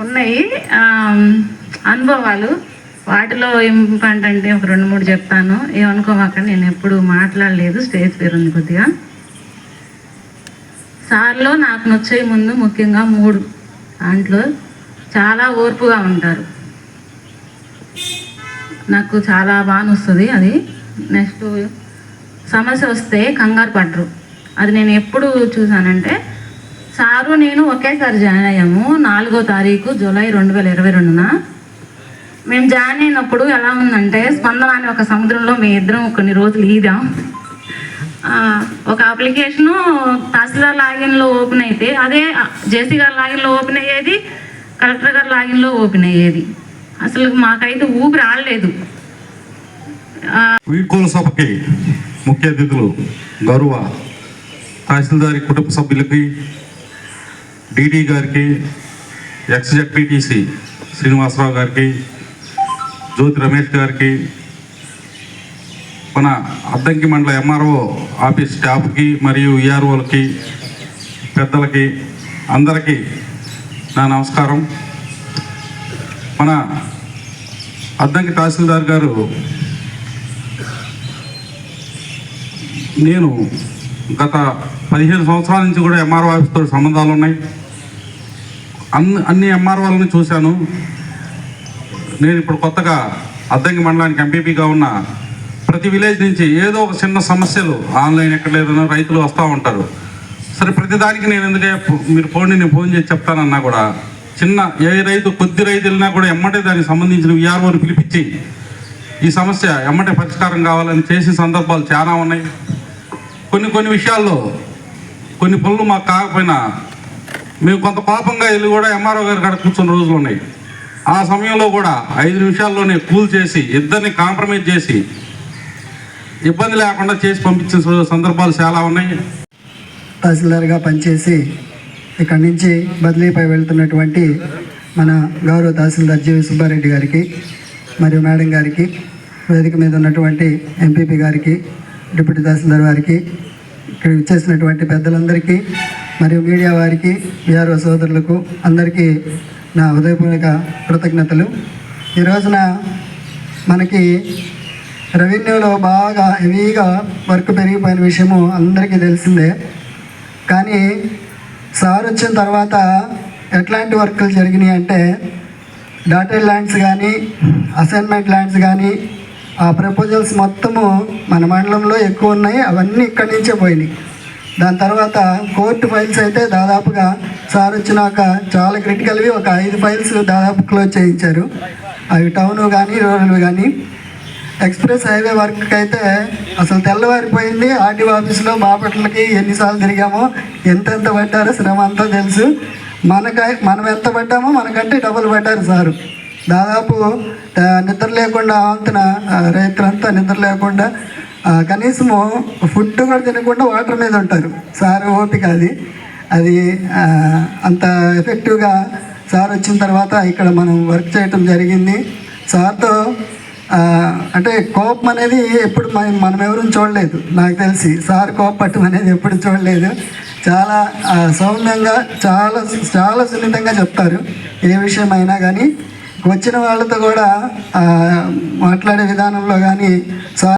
ఉన్నాయి. అనుభవాలు. వాటిలో ఏమిటంటే ఒక రెండు మూడు చెప్తాను. ఏమనుకోమాకండి నేను ఎప్పుడు మాట్లాడలేదు. స్టేజ్ పేరు ఉంది కొద్దిగా. సార్లో నాకు నొచ్చే ముందు ముఖ్యంగా మూడు. దాంట్లో చాలా ఓర్పుగా ఉంటారు. నాకు చాలా బాగా నొస్తుంది అది. నెక్స్ట్ సమస్య వస్తే కంగారు పడరు. అది నేను ఎప్పుడు చూసానంటే సారు నేను ఒకేసారి జాయిన్ అయ్యాము. నాలుగో తారీఖు జూలై రెండు వేల ఇరవై రెండున. మేము జాయిన్ అయినప్పుడు ఎలా ఉందంటే స్పందన అనే ఒక సముద్రంలో మేము ఇద్దరం కొన్ని రోజులు ఈదాం. ఒక అప్లికేషను తహసీల్దార్ లాగిన్లో ఓపెన్ అయితే అదే జేసీ గారి లాగిన్లో ఓపెన్ అయ్యేది కలెక్టర్ గారి లాగిన్లో ఓపెన్ అయ్యేది. అసలు మాకైతే ఊపిరి ఆడలేదు. వీడ్కోలు సభకి ముఖ్య అతిథులు గౌరవ తహసీల్దారి కుటుంబ సభ్యులకి డీడీ గారికి ఎక్స్ జెడ్పీటీసీ శ్రీనివాసరావు గారికి జ్యోతి రమేష్ గారికి మన అద్దంకి మండల ఎంఆర్ఓ ఆఫీస్ స్టాఫ్కి మరియు ఈఆర్ఓలకి పెద్దలకి అందరికీ నా నమస్కారం. మన అద్దంకి తహసీల్దార్ గారు నేను గత పదిహేను సంవత్సరాల నుంచి కూడా ఎంఆర్ఓ ఆఫీస్తో సంబంధాలు ఉన్నాయి అన్ని అన్ని ఎంఆర్ఓలను చూశాను. నేను ఇప్పుడు కొత్తగా అద్దంకి మండలానికి ఎంపీపీగా ఉన్న ప్రతి విలేజ్ నుంచి ఏదో ఒక చిన్న సమస్యలు ఆన్లైన్ ఎక్కడ లేదనో రైతులు వస్తూ ఉంటారు. సరే ప్రతిదానికి నేను ఎందుకే ఫో- మీరు ఫోన్ నేను ఫోన్ చేసి చెప్తానన్నా కూడా చిన్న ఏ రైతు కొద్ది రైతు వెళ్ళినా కూడా ఎమ్మటే దానికి సంబంధించిన విఆర్ఓని పిలిపించి ఈ సమస్య ఎమ్మటే పరిష్కారం కావాలని చేసిన సందర్భాలు చాలా ఉన్నాయి. కొన్ని కొన్ని విషయాల్లో కొన్ని పనులు మాకు కాకపోయినా మేము కొంత కోపంగా వెళ్ళి కూడా ఎంఆర్ఓ గారి కాడ కూర్చున్న రోజులు ఉన్నాయి. ఆ సమయంలో కూడా ఐదు నిమిషాల్లోనే కూల్ చేసి ఇద్దరిని కాంప్రమైజ్ చేసి ఇబ్బంది లేకుండా చేసి పంపించిన సందర్భాలు చాలా ఉన్నాయి. తహసీల్దార్గా పనిచేసి ఇక్కడి నుంచి బదిలీపై వెళ్తున్నటువంటి మన గౌరవ తహసీల్దార్ జీవి సుబ్బారెడ్డి గారికి మరియు మేడం గారికి వేదిక మీద ఉన్నటువంటి ఎంపీపీ గారికి డిప్యూటీ తహసీల్దార్ వారికి ఇక్కడ ఇచ్చేసినటువంటి పెద్దలందరికీ మరియు మీడియా వారికి బీఆర్ఓ సోదరులకు అందరికీ నా హృదయపూర్వక కృతజ్ఞతలు. ఈ రోజున మనకి రెవెన్యూలో బాగా హెవీగా వర్క్ పెరిగిపోయిన విషయము అందరికీ తెలిసిందే. కానీ సార్ వచ్చిన తర్వాత ఎట్లాంటి వర్కులు జరిగినాయి అంటే డాటెడ్ ల్యాండ్స్ కానీ అసైన్మెంట్ ల్యాండ్స్ కానీ ఆ ప్రపోజల్స్ మొత్తము మన మండలంలో ఎక్కువ ఉన్నాయి అవన్నీ ఇక్కడి నుంచే పోయినాయి. దాని తర్వాత కోర్టు ఫైల్స్ అయితే దాదాపుగా సార్ వచ్చినాక చాలా క్రిటికల్వి ఒక ఐదు ఫైల్స్ దాదాపు క్లోజ్ చేయించారు. అవి టౌన్ కానీ రూరల్ కానీ ఎక్స్ప్రెస్ హైవే వర్క్ అయితే అసలు తెల్లవారిపోయింది. ఆర్టీఓ ఆఫీస్లో బాపట్లకి ఎన్నిసార్లు తిరిగామో ఎంతెంత పడ్డారో శ్రమ అంతా తెలుసు. మనకై మనం ఎంత పడ్డామో మనకంటే డబుల్ పడ్డారు సారు. దాదాపు నిద్ర లేకుండా ఆంతున రైతులంతా నిద్ర లేకుండా కనీసము ఫుడ్ కూడా తినకుండా వాటర్ మీద ఉంటారు. సార్ ఓపిక అది. అది అంత ఎఫెక్టివ్గా సార్ వచ్చిన తర్వాత ఇక్కడ మనం వర్క్ చేయటం జరిగింది. సార్తో అంటే కోపం అనేది ఎప్పుడు మనం మనం ఎవరు చూడలేదు. నాకు తెలిసి సార్ కోపట్టం అనేది ఎప్పుడు చూడలేదు. చాలా సౌమ్యంగా చాలా చాలా సున్నితంగా చెప్తారు. ఏ విషయమైనా కానీ వచ్చిన వాళ్ళతో కూడా మాట్లాడే విధానంలో కానీ సార్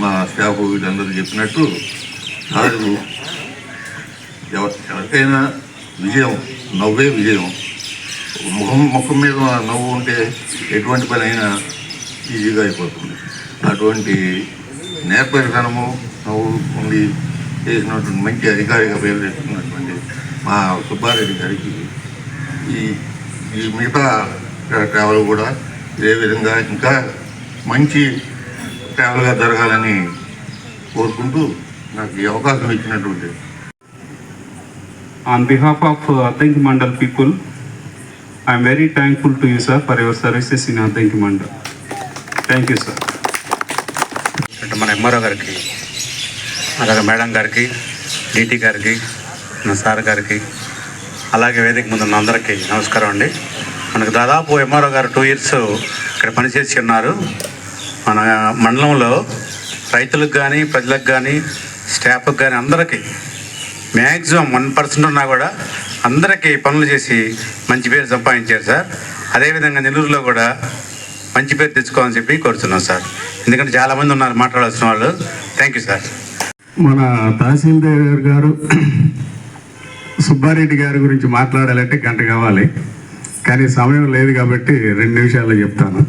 మా స్టాఫ్ వీళ్ళందరూ చెప్పినట్టు నాకు ఎవరికైనా విజయం నవ్వే విజయం. ముఖం ముఖం మీద నవ్వు ఉంటే ఎటువంటి పని అయినా ఈజీగా అయిపోతుంది. అటువంటి నేర్పరితనము నవ్వు ఉండి చేసినటువంటి మంచి అధికారిగా పేరు తెచ్చుకున్నటువంటి మా సుబ్బారెడ్డి గారికి ఈ ఈ మిగతా ట్రావెల్ కూడా ఇదే విధంగా ఇంకా మంచి ట్రావెల్గా జరగాలని కోరుకుంటూ నాకు ఈ అవకాశం ఇచ్చినటువంటి uh, Adanki Mandal people, I am very thankful to you, sir, for your services in Adanki Mandal. Thank you, sir. అంటే మన ఎంఆర్ఓ గారికి అలాగే మేడం గారికి డీటీ గారికి మన సార్ గారికి అలాగే వేదిక ముందు ఉన్న అందరికీ నమస్కారం అండి మనకు దాదాపు ఎంఆర్ఓ గారు టూ ఇయర్స్ ఇక్కడ పనిచేసి ఉన్నారు మన మండలంలో రైతులకు కానీ ప్రజలకు కానీ స్టాఫ్కి కానీ అందరికీ మ్యాక్సిమం వన్ పర్సెంట్ ఉన్నా కూడా అందరికీ పనులు చేసి మంచి పేరు సంపాదించారు సార్. అదేవిధంగా నెల్లూరులో కూడా మంచి పేరు తెచ్చుకోవాలని చెప్పి కోరుతున్నాం సార్. ఎందుకంటే చాలామంది ఉన్నారు మాట్లాడాల్సిన వాళ్ళు. థ్యాంక్ యూ సార్ మన తహసీల్దార్ గారు సుబ్బారెడ్డి గారి గురించి మాట్లాడాలంటే గంట కావాలి. కానీ సమయం లేదు కాబట్టి రెండు నిమిషాల్లో చెప్తాను.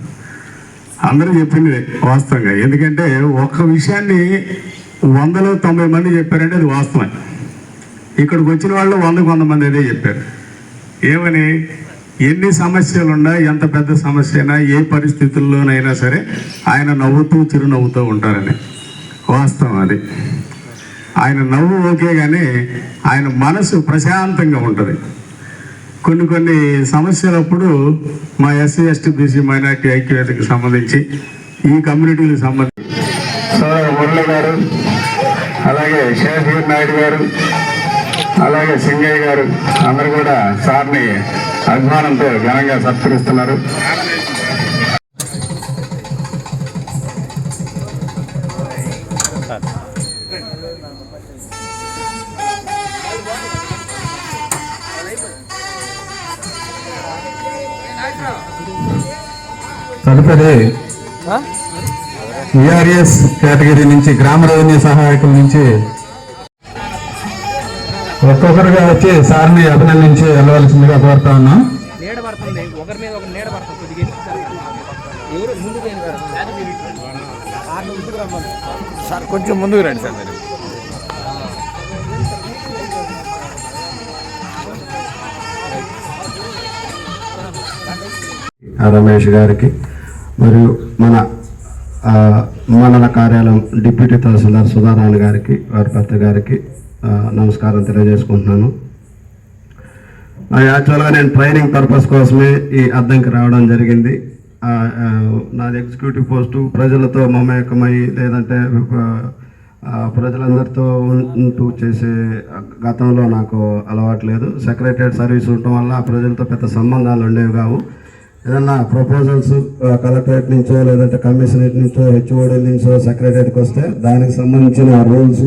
అందరూ చెప్పింది వాస్తవంగా. ఎందుకంటే ఒక్క విషయాన్ని వందలో తొంభై మంది చెప్పారంటే అది వాస్తవం. ఇక్కడికి వచ్చిన వాళ్ళు వందకు వంద మంది అదే చెప్పారు. ఏమని? ఎన్ని సమస్యలున్నా ఎంత పెద్ద సమస్య అయినా ఏ పరిస్థితుల్లోనైనా సరే ఆయన నవ్వుతూ చిరునవ్వుతూ ఉంటారని. వాస్తవం అది. ఆయన నవ్వు ఓకే కానీ ఆయన మనసు ప్రశాంతంగా ఉంటుంది. కొన్ని కొన్ని సమస్యలప్పుడు మా ఎస్సీ ఎస్టీ బీసీ మైనార్టీ ఐక్యవేదికకి సంబంధించి ఈ కమ్యూనిటీకి సంబంధించి సోదరు మురళి గారు అలాగే శేషగిరి నాయుడు గారు అలాగే సింగయ్య గారు అందరు కూడా సార్ని అభిమానంతో ఘనంగా సత్కరిస్తున్నారు. తదుపరి విఆర్ఎస్ కేటగిరీ నుంచి గ్రామ రెవెన్యూ సహాయకుల నుంచి ఒక్కొక్కరుగా వచ్చి సార్ని అభినందించి వెళ్ళవలసిందిగా కోరుతా ఉన్నాం. సార్ కొంచెం ముందుకు రండి సార్ మీరు. రమేష్ గారికి మరియు మన మండల కార్యాలయం డిప్యూటీ తహసీల్దార్ సుధారాణి గారికి వారి భర్త గారికి నమస్కారం తెలియజేసుకుంటున్నాను. ఆ, యాక్చువల్గా నేను ట్రైనింగ్ పర్పస్ కోసమే ఈ అద్దంకి రావడం జరిగింది. నాది ఎగ్జిక్యూటివ్ పోస్టు ప్రజలతో మమేకమై లేదంటే ప్రజలందరితో ఉంటూ చేసే గతంలో నాకు అలవాటు లేదు. సెక్రటరియట్ సర్వీస్ ఉండటం వల్ల ఆ ప్రజలతో పెద్ద సంబంధాలు ఉండేవి కావు. ఏదన్నా ప్రపోజల్స్ కలెక్టరేట్ నుంచో లేదంటే కమిషనరేట్ నుంచో హెచ్ఓడి నుంచో సెక్రటరీకి వస్తే దానికి సంబంధించిన రూల్స్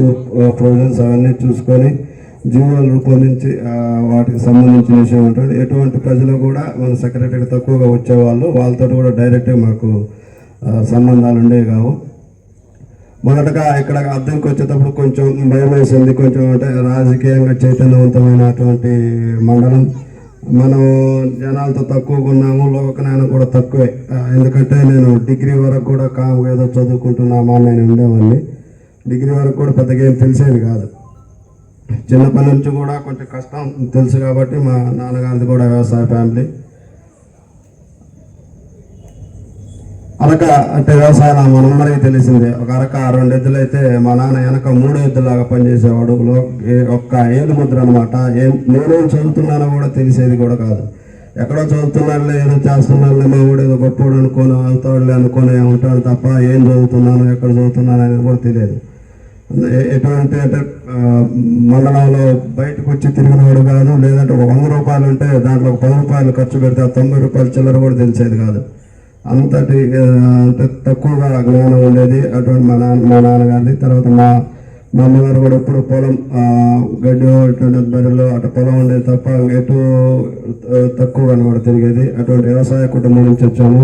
ప్రొవిజన్స్ అవన్నీ చూసుకొని జీవోలు రూపొందించి వాటికి సంబంధించిన విషయం ఉంటుంది ఎటువంటి ప్రజలు కూడా మన సెక్రటరీ తక్కువగా వచ్చేవాళ్ళు వాళ్ళతో కూడా డైరెక్ట్గా మాకు సంబంధాలు ఉండేవి కావు. మొదటగా ఇక్కడ అర్థంకి వచ్చేటప్పుడు కొంచెం భయం వేసింది కొంచెం అంటే రాజకీయంగా చైతన్యవంతమైనటువంటి మండలం. మనం జనాలతో తక్కువగా ఉన్నాము లోకనాయన కూడా తక్కువే. ఎందుకంటే నేను డిగ్రీ వరకు కూడా కాము ఏదో చదువుకుంటున్నామా నేను ఉండేవాడిని. డిగ్రీ వరకు కూడా పెద్దగా ఏం తెలిసేది కాదు. చిన్నప్పటి నుంచి కూడా కొంచెం కష్టం తెలుసు కాబట్టి మా నాన్నగారిది కూడా వ్యవసాయ ఫ్యామిలీ. అరక అంటే వ్యవసాయం మనందరికీ తెలిసిందే. ఒక అరక రెండు ఎద్దులు అయితే మా నాన్న వెనక మూడు ఎద్దులాగా పనిచేసేవాడు. ఏ- ఒక్క ఏలు ముద్ర అనమాట ఏం నేనేం చదువుతున్నానో కూడా తెలిసేది కూడా కాదు. ఎక్కడో చదువుతున్నాడులే ఏదో చేస్తున్నాడులే మా ఊడు ఏదో గొప్పోడు అనుకోను అవుతాడులే అనుకోని ఉంటాడు తప్ప ఏం చదువుతున్నాను ఎక్కడ చదువుతున్నాను అనేది కూడా తెలియదు. ఎటువంటి అంటే మండలంలో బయటకు వచ్చి తిరిగినవాడు కాదు. లేదంటే ఒక వంద రూపాయలు ఉంటే దాంట్లో ఒక పది రూపాయలు ఖర్చు పెడితే ఆ తొంభై రూపాయలు చిల్లర కూడా తెలిసేది కాదు. అంతటి తక్కువగా జ్ఞానం ఉండేది అటువంటి మా నాన్న మా నాన్నగారిది. తర్వాత మా మా అమ్మగారు కూడా ఎప్పుడు పొలం గడ్డి ఇటువంటి బరిలో అటు పొలం ఉండేది తప్ప ఎటు తక్కువ తక్కువగా కూడా తిరిగేది. అటువంటి వ్యవసాయ కుటుంబం నుంచి వచ్చాము.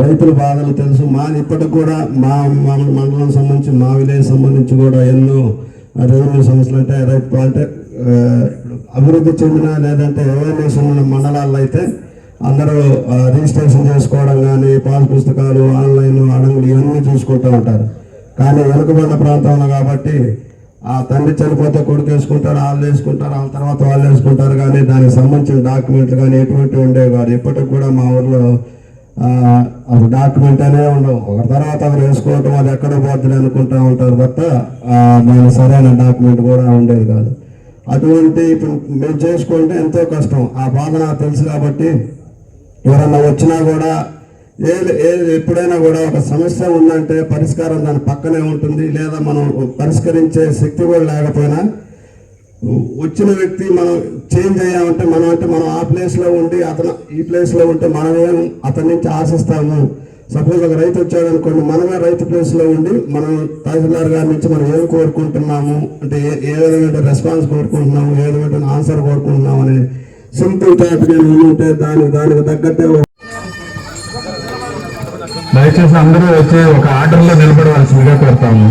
రైతుల బాధలు తెలుసు. మాది ఇప్పటికి కూడా మా మా మండలం సంబంధించి మా విలేజ్ సంబంధించి కూడా ఎన్నో రెవెన్యూ సమస్యలు అంటే రైతు అంటే అభివృద్ధి చెందిన లేదంటే అవేర్నెస్ ఉన్న మండలాల్లో అయితే అందరూ రిజిస్ట్రేషన్ చేసుకోవడం కానీ పాస్ పుస్తకాలు ఆన్లైన్ అడంగులు ఇవన్నీ చూసుకుంటూ ఉంటారు. కానీ వెనుకబడిన ప్రాంతంలో కాబట్టి ఆ తండ్రి చనిపోతే కొడుకు వేసుకుంటారు వాళ్ళు వేసుకుంటారు వాళ్ళ తర్వాత వాళ్ళు వేసుకుంటారు. కానీ దానికి సంబంధించిన డాక్యుమెంట్లు కానీ ఎటువంటి ఉండేవి కాదు. ఇప్పటికి కూడా మా ఊర్లో ఆ, అసలు డాక్యుమెంట్ అనే ఉండవు. ఒకరి తర్వాత ఒకరు వేసుకోవటం అది ఎక్కడ పోతుంది అనుకుంటా ఉంటారు తప్ప దాని సరైన డాక్యుమెంట్ కూడా ఉండేది కాదు. అటువంటి ఇప్పుడు మేము చేసుకుంటే ఎంతో కష్టం. ఆ బాధ నాకు తెలుసు కాబట్టి ఎవరన్నా వచ్చినా కూడా ఏ ఏ ఎప్పుడైనా కూడా ఒక సమస్య ఉందంటే పరిష్కారం దాని పక్కనే ఉంటుంది. లేదా మనం పరిష్కరించే శక్తి కూడా లేకపోయినా వచ్చిన వ్యక్తి మనం చేంజ్ అయ్యామంటే మనం అంటే మనం ఆ ప్లేస్లో ఉండి అతను ఈ ప్లేస్లో ఉంటే మనమేం అతని నుంచి ఆశిస్తాము. సపోజ్ ఒక రైతు వచ్చాడు అనుకోండి మనమే రైతు ప్లేస్లో ఉండి మనం తహసీల్దార్ గారి నుంచి మనం ఏం కోరుకుంటున్నాము? అంటే ఏ ఏ విధమైన రెస్పాన్స్ కోరుకుంటున్నాము? ఏ విధమైన ఆన్సర్ కోరుకుంటున్నాము అనేది సింపుల్ టైప్ ఉంటే దాని దానికి తగ్గట్టే దయచేసి అందరూ వచ్చి ఒక ఆర్డర్లో నిలబడవలసిందిగా కోరుతాము.